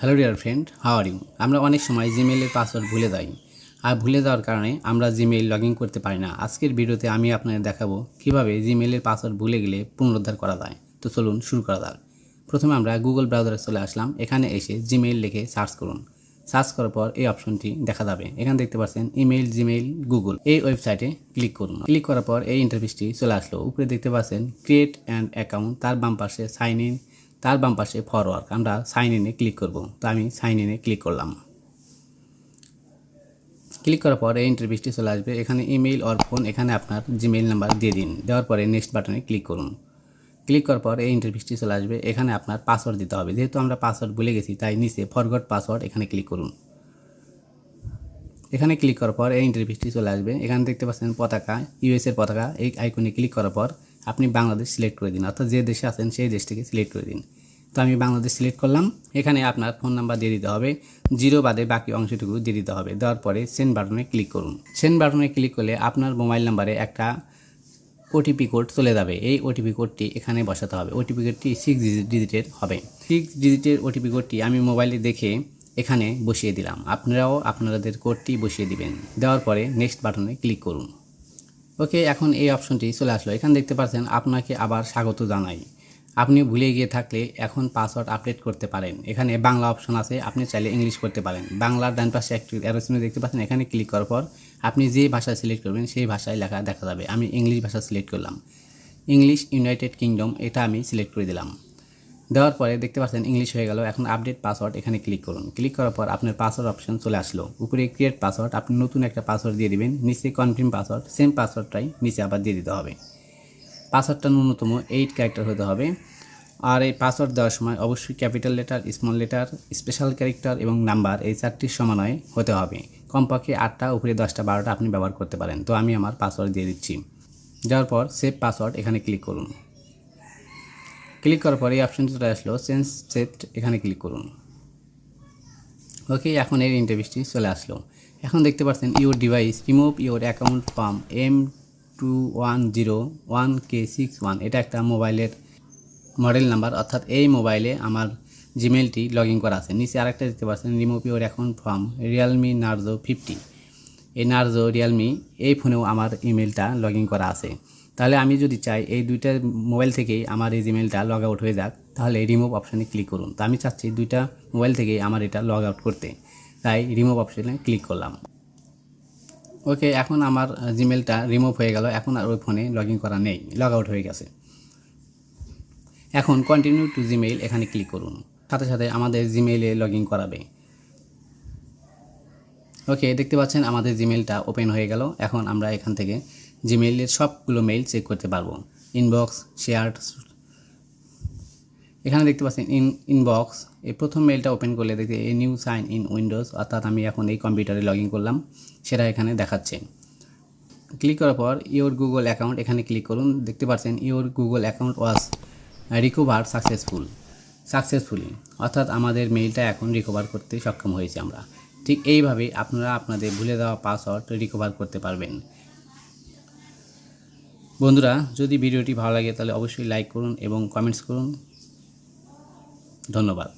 Hello dear friend how are you আমরা অনেক সময় জিমেইলের পাসওয়ার্ড ভুলে যাই। আর ভুলে যাওয়ার কারণে আমরা জিমেইল লগ ইন করতে পারি না। আজকের ভিডিওতে আমি আপনাদের দেখাবো কীভাবে জিমেইলের পাসওয়ার্ড ভুলে গেলে পুনরুদ্ধার করা যায়। তো চলুন শুরু করা যাক। প্রথমে আমরা গুগল ব্রাউজারে চলে আসলাম। এখানে এসে জিমেইল লিখে সার্চ করুন। সার্চ করার পর এই অপশনটি দেখা যাবে। এখানে দেখতে পাচ্ছেন ইমেইল জিমেইল গুগল এই ওয়েবসাইটে ক্লিক করুন। ক্লিক করার পর এই ইন্টারফেসটি চলে আসলো। উপরে দেখতে পাচ্ছেন ক্রিয়েট অ্যান্ড অ্যাকাউন্ট তার বাম পাশে সাইন ইন তার বাম পাশে ফরওয়ার্ক আমরা সাইন ইনে ক্লিক করব। তো আমি সাইন ইনে ক্লিক করলাম। ক্লিক করার পর এই ইন্টারভিউটি চলে আসবে। এখানে ইমেইল অর ফোন এখানে আপনার জিমেইল নাম্বার দিয়ে দিন। দেওয়ার পরে নেক্সট বাটনে ক্লিক করুন। ক্লিক করার পর এই ইন্টারভিউটি চলে আসবে। এখানে আপনার পাসওয়ার্ড দিতে হবে। যেহেতু আমরা পাসওয়ার্ড ভুলে গেছি, তাই নিচে ফরগট পাসওয়ার্ড এখানে ক্লিক করুন। এখানে ক্লিক করার পর এই ইন্টারভিউটি চলে আসবে। এখানে দেখতে পাচ্ছেন পতাকা ইউএসের পতাকা। এই আইকনে ক্লিক করার পর আপনি বাংলাদেশ সিলেক্ট করে দিন, অর্থাৎ যে দেশে আছেন সেই দেশটিকে সিলেক্ট করে দিন। তো আমি বাংলাদেশ সিলেক্ট করলাম, এখানে আপনার ফোন নাম্বার দিয়ে দিতে হবে জিরো বাদে বাকি অংশটুকু দিয়ে দিতে হবে, দেওয়ার পরে সেন্ড বাটনে ক্লিক করুন। সেন্ড বাটনে ক্লিক করলে আপনার মোবাইল নাম্বারে একটা ওটিপি কোড চলে যাবে, এই ওটিপি কোডটি এখানে বসাতে হবে ওটিপি কোডটি সিক্স ডিজিটের হবে। সিক্স ডিজিটের ওটিপি কোডটি আমি মোবাইলে দেখে এখানে বসিয়ে দিলাম, আপনারাও আপনাদের কোডটি বসিয়ে দিবেন, দেওয়ার পরে নেক্সট বাটনে ক্লিক করুন। ওকে, এখন এই অপশনটি চলে আসলো। এখানে দেখতে পাচ্ছেন, আপনাকে আবার স্বাগত জানাই। আপনি ভুলে গিয়ে থাকলে এখন পাসওয়ার্ড আপডেট করতে পারেন। এখানে বাংলা অপশন আছে, আপনি চাইলে ইংলিশ করতে পারেন। বাংলার ডান পাশে একটি অ্যারোসিনে দেখতে পাচ্ছেন, এখানে ক্লিক করার পর আপনি যে ভাষা সিলেক্ট করবেন, সেই ভাষায় লেখা দেখা যাবে। আমি ইংলিশ ভাষা সিলেক্ট করলাম। ইংলিশ ইউনাইটেড কিংডম এটা আমি সিলেক্ট করে দিলাম। দেওয়ার পরে দেখতে পাচ্ছেন ইংলিশ হয়ে গেল। এখন আপডেট পাসওয়ার্ড এখানে ক্লিক করুন। ক্লিক করার পর আপনার পাসওয়ার্ড অপশন চলে আসলো। উপরে ক্রিয়েট পাসওয়ার্ড আপনি নতুন একটা পাসওয়ার্ড দিয়ে দিবেন। নিচে কনফার্ম পাসওয়ার্ড সেম পাসওয়ার্ডটাই নিচে আবার দিয়ে দিতে হবে। পাসওয়ার্ডটা ন্যূনতম এইট ক্যারেক্টার হতে হবে। আর এই পাসওয়ার্ড দেওয়ার সময় অবশ্যই capital letter small letter special character এবং নাম্বার এই চারটির সমানয় হতে হবে। কমপক্ষে আটটা, উপরে দশটা, বারোটা আপনি ব্যবহার করতে পারেন। তো আমি আমার পাসওয়ার্ড দিয়ে দিচ্ছি। যাওয়ার পর সেভ পাসওয়ার্ড এখানে ক্লিক করুন। ক্লিক করার পরে এই অপশনটি চলে আসলো চেঞ্জ সেট এখানে ক্লিক করুন। ওকে এখন এর ইন্টারভিউটি চলে আসলো। এখন দেখতে পাচ্ছেন your device remove your account from M two one zero one K six one এটা একটা মোবাইলের মডেল নাম্বার অর্থাৎ এই মোবাইলে আমার জিমেলটি লগ ইন করা আছে। নিচে আরেকটা দেখতে পাচ্ছেন remove your account from Realme Narzo fifty এই নার্জো রিয়েলমি এই ফোনেও আমার ইমেলটা লগ ইন করা আছে। তাহলে আমি যদি চাই এই দুইটা মোবাইল থেকেই আমার এই জিমেলটা লগ আউট হয়ে যাক, তাহলে রিমুভ অপশানে ক্লিক করুন। তো আমি চাচ্ছি দুইটা মোবাইল থেকেই আমার এটা লগ আউট করতে। তাই রিমুভ অপশানে ক্লিক করলাম। ওকে, এখন আমার জিমেলটা রিমুভ হয়ে গেল। এখন আর ওই ফোনে লগ ইন করা নেই। লগ আউট হয়ে গেছে। এখন কন্টিনিউ টু জিমেইল এখানে ক্লিক করুন। সাথে সাথে আমাদের জিমেইলে লগ ইন করাবে। ওকে, দেখতে পাচ্ছেন আমাদের জিমেলটা ওপেন হয়ে গেল। এখন আমরা এখান থেকে জিমেইলের সবগুলো মেইল চেক করতে পারব। ইনবক্স শেয়ার এখানে দেখতে পাচ্ছেন ইন ইনবক্স এই প্রথম মেইলটা ওপেন করলে দেখতে এই নিউ সাইন ইন উইন্ডোজ অর্থাৎ আমি এখন এই কম্পিউটারে লগ ইন করলাম, সেটা এখানে দেখাচ্ছে। ক্লিক করার পর ইওর গুগল অ্যাকাউন্ট এখানে ক্লিক করুন, দেখতে পাচ্ছেন your Google account was recover successful successfully অর্থাৎ আমাদের মেইলটা এখন রিকভার করতে সক্ষম হয়েছে আমরা। ঠিক এইভাবে আপনারা আপনাদের ভুলে দেওয়া পাসওয়ার্ড রিকভার করতে পারবেন। বন্ধুরা যদি ভিডিওটি ভালো লাগে তাহলে অবশ্যই লাইক করুন এবং কমেন্টস করুন। ধন্যবাদ।